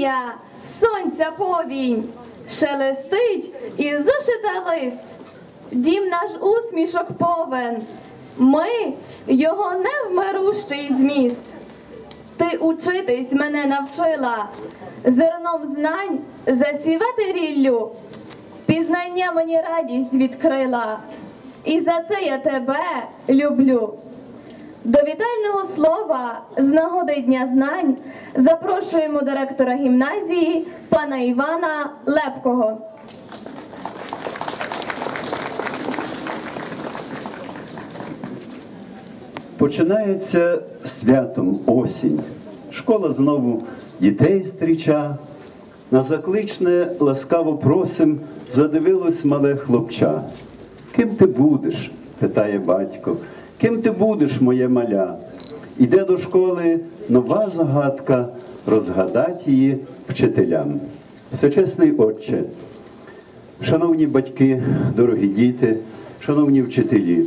мрія, сонця повінь, шелестить і зошита лист. Дім наш усмішок повен, ми його невмирущий зміст. Ти учитись мене навчила, зерном знань засівати ріллю, пізнання мені радість відкрила, і за це я тебе люблю. До вітального слова з нагоди Дня знань запрошуємо директора гімназії пана Івана Лепкого. Починається святом осінь. Школа знову дітей зустріча. На закличне ласкаво просим задивилось мале хлопча. Ким ти будеш? питає батько. Ким ти будеш, моє маля? Іде до школи нова загадка, розгадать її вчителям. Всечесний отче, Шановні батьки, дорогі діти, шановні вчителі,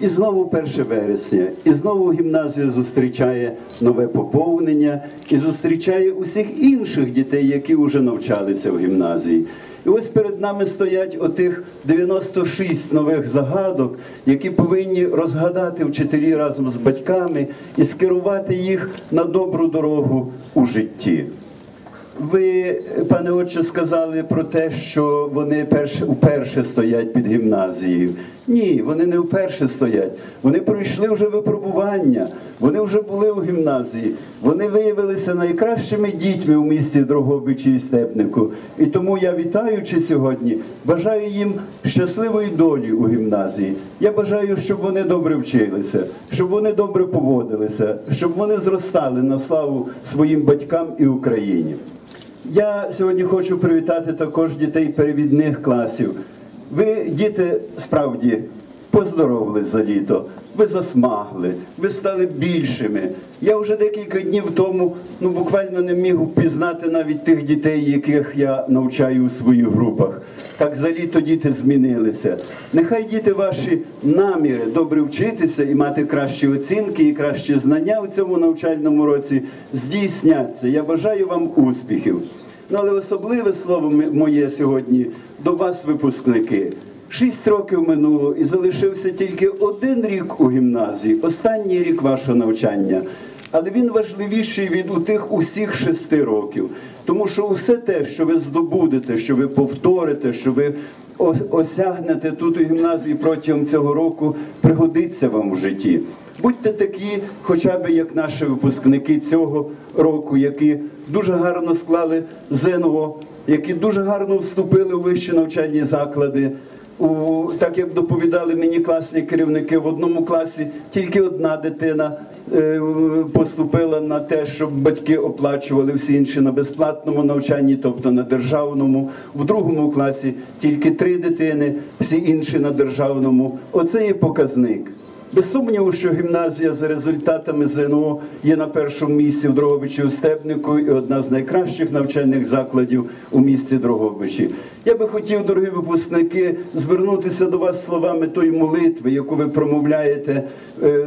і знову 1 вересня, і знову гімназія зустрічає нове поповнення і зустрічає усіх інших дітей, які вже навчалися в гімназії. І ось перед нами стоять отих 96 нових загадок, які повинні розгадати вчителі разом з батьками і скерувати їх на добру дорогу у житті. Ви, пане отче, сказали про те, що вони перше, вперше стоять під гімназією. Ні, вони не вперше стоять. Вони пройшли вже випробування, вони вже були у гімназії, вони виявилися найкращими дітьми у місті Дрогобичі і Степнику. І тому я, вітаючи сьогодні, бажаю їм щасливої долі у гімназії. Я бажаю, щоб вони добре вчилися, щоб вони добре поводилися, щоб вони зростали на славу своїм батькам і Україні. Я сьогодні хочу привітати також дітей перевідних класів. Ви, діти, справді поздоровили за літо, ви засмагли, ви стали більшими. Я вже декілька днів тому ну, буквально не міг впізнати навіть тих дітей, яких я навчаю у своїх групах. Так за літо діти змінилися. Нехай діти ваші наміри добре вчитися і мати кращі оцінки і кращі знання у цьому навчальному році здійсняться. Я бажаю вам успіхів. Ну, але особливе слово моє сьогодні до вас, випускники. Шість років минуло і залишився тільки один рік у гімназії, останній рік вашого навчання. Але він важливіший від у тих усіх шести років. Тому що усе те, що ви здобудете, що ви повторите, що ви осягнете тут у гімназії протягом цього року, пригодиться вам в житті. Будьте такі, хоча б як наші випускники цього року, які дуже гарно склали ЗНО, які дуже гарно вступили у вищі навчальні заклади. У, так як доповідали мені класні керівники, в одному класі тільки одна дитина е, поступила на те, щоб батьки оплачували всі інші на безплатному навчанні, тобто на державному. В другому класі тільки три дитини, всі інші на державному. Оце є показник. Без сумніву, що гімназія за результатами ЗНО є на першому місці в Дрогобичі у Степнику і одна з найкращих навчальних закладів у місті Дрогобичі. Я би хотів, дорогі випускники, звернутися до вас словами тої молитви, яку ви промовляєте, е,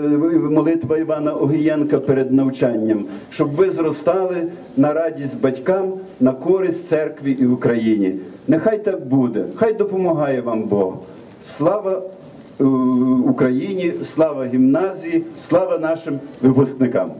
молитва Івана Огієнка перед навчанням, щоб ви зростали на радість батькам, на користь церкві і Україні. Нехай так буде, хай допомагає вам Бог. Слава Україні, слава гімназії, слава нашим випускникам.